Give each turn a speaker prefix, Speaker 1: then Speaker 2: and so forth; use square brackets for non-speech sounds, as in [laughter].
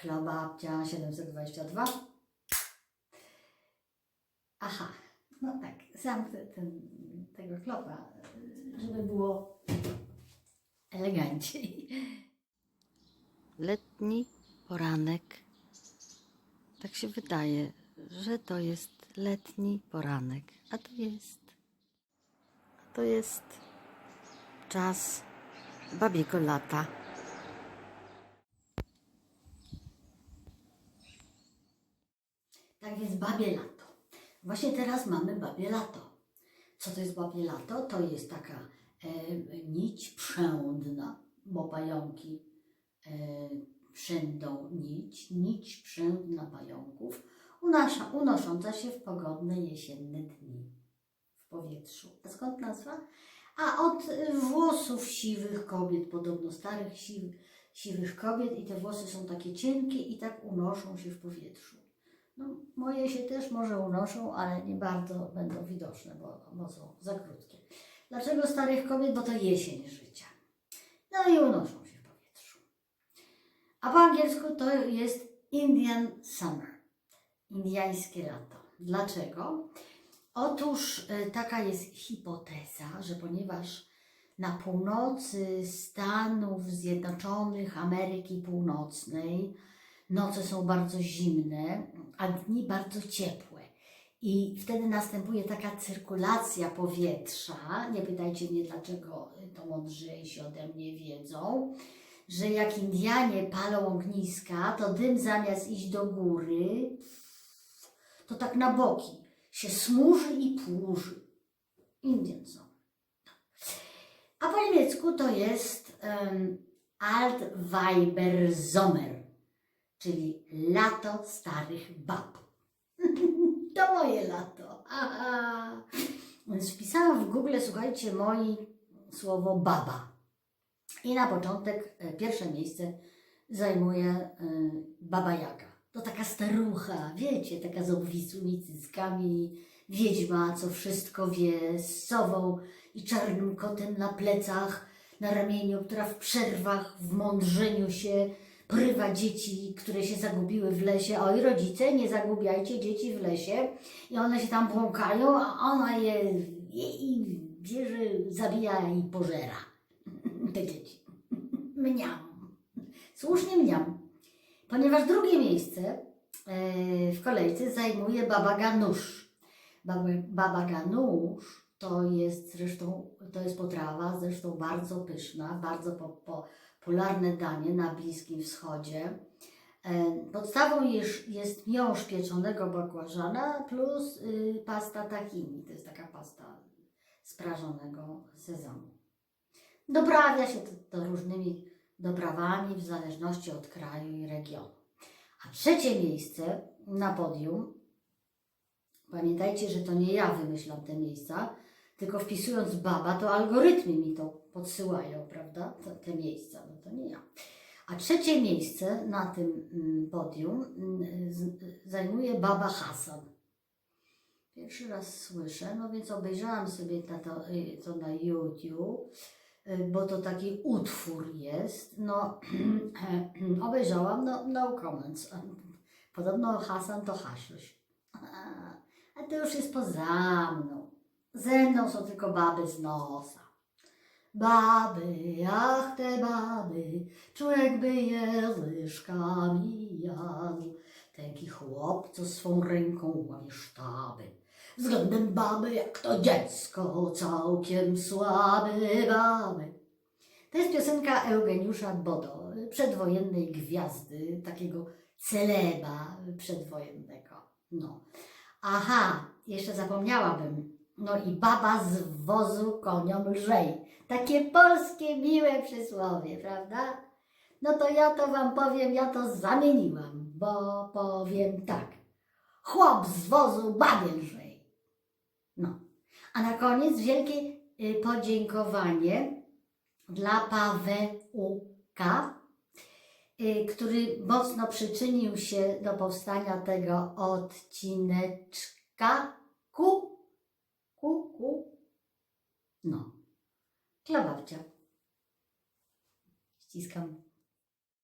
Speaker 1: Klobabcia 722. Aha, no tak, zamknę ten, tego klopa, żeby było eleganciej. Letni poranek. Tak się wydaje, że to jest letni poranek, a to jest. A to jest czas babiego lata. Tak więc babie lato. Właśnie teraz mamy babie lato. Co to jest babie lato? To jest taka e, nić przędna, bo pająki e, przędą nić, nić przędna pająków, unasza, unosząca się w pogodne jesienne dni w powietrzu. A skąd nazwa? A od y, włosów siwych kobiet, podobno starych siwych, siwych kobiet i te włosy są takie cienkie i tak unoszą się w powietrzu. No, moje się też może unoszą, ale nie bardzo będą widoczne, bo, bo są za krótkie. Dlaczego starych kobiet? Bo to jesień życia. No i unoszą się w powietrzu. A po angielsku to jest Indian Summer. Indiańskie lato. Dlaczego? Otóż e, taka jest hipoteza, że ponieważ na północy Stanów Zjednoczonych Ameryki Północnej noce są bardzo zimne, a dni bardzo ciepłe. I wtedy następuje taka cyrkulacja powietrza. Nie pytajcie mnie, dlaczego to mądrzejsi ode mnie wiedzą, że jak Indianie palą ogniska, to dym zamiast iść do góry, to tak na boki się smuży i płuży. Indian są. A po niemiecku to jest um, Altweibersommer, czyli lato starych bab. [laughs] to moje lato. Aha. Więc wpisałam w Google, słuchajcie, moi słowo baba. I na początek e, pierwsze miejsce zajmuje e, Baba Jaga. To taka starucha, wiecie, taka z obwisłymi cyckami, wiedźma, co wszystko wie, z sową i czarnym kotem na plecach, na ramieniu, która w przerwach, w mądrzeniu się porywa dzieci, które się zagubiły w lesie. Oj, rodzice, nie zagubiajcie dzieci w lesie. I one się tam błąkają, a ona je, je i bierze, zabija i pożera. [laughs] Te dzieci. Mniam. Słusznie mniam. Ponieważ drugie miejsce e, w kolejce zajmuje Baba Ganusz. Baba, baba Ganusz to jest zresztą, to jest potrawa zresztą bardzo pyszna, bardzo po, po, popularne danie na Bliskim Wschodzie. E, Podstawą jest, jest miąższ pieczonego bakłażana plus y, pasta tahini. To jest taka pasta z prażonego sezamu. Doprawia się to, to różnymi doprawami w zależności od kraju i regionu. A trzecie miejsce na podium, pamiętajcie, że to nie ja wymyślam te miejsca, tylko wpisując baba, to algorytmy mi to podsyłają, prawda? Te, te miejsca, no to nie ja. A trzecie miejsce na tym mm, podium mm, zajmuje Baba Hasan. Pierwszy raz słyszę, no więc obejrzałam sobie to, y, to na YouTube, y, bo to taki utwór jest. No, [clears throat] obejrzałam, no, no comments. Podobno Hasan to Hasiuś. [laughs] A to już jest poza mną. Ze mną są tylko baby z nosa. Baby, ach te baby, człowiek by je łyżkami jadł. Taki chłop, co swą ręką łamie sztaby. Względem baby, jak to dziecko, całkiem słaby baby. To jest piosenka Eugeniusza Bodo, przedwojennej gwiazdy, takiego celeba przedwojennego. No. Aha, jeszcze zapomniałabym. No i baba z wozu koniom lżej. Takie polskie miłe przysłowie, prawda? No to ja to wam powiem, ja to zamieniłam, bo powiem tak. Chłop z wozu babie lżej. No. A na koniec wielkie y, podziękowanie dla Pawełka, y, który mocno przyczynił się do powstania tego odcineczka. Ku. No. Dla babcia. Ściskam.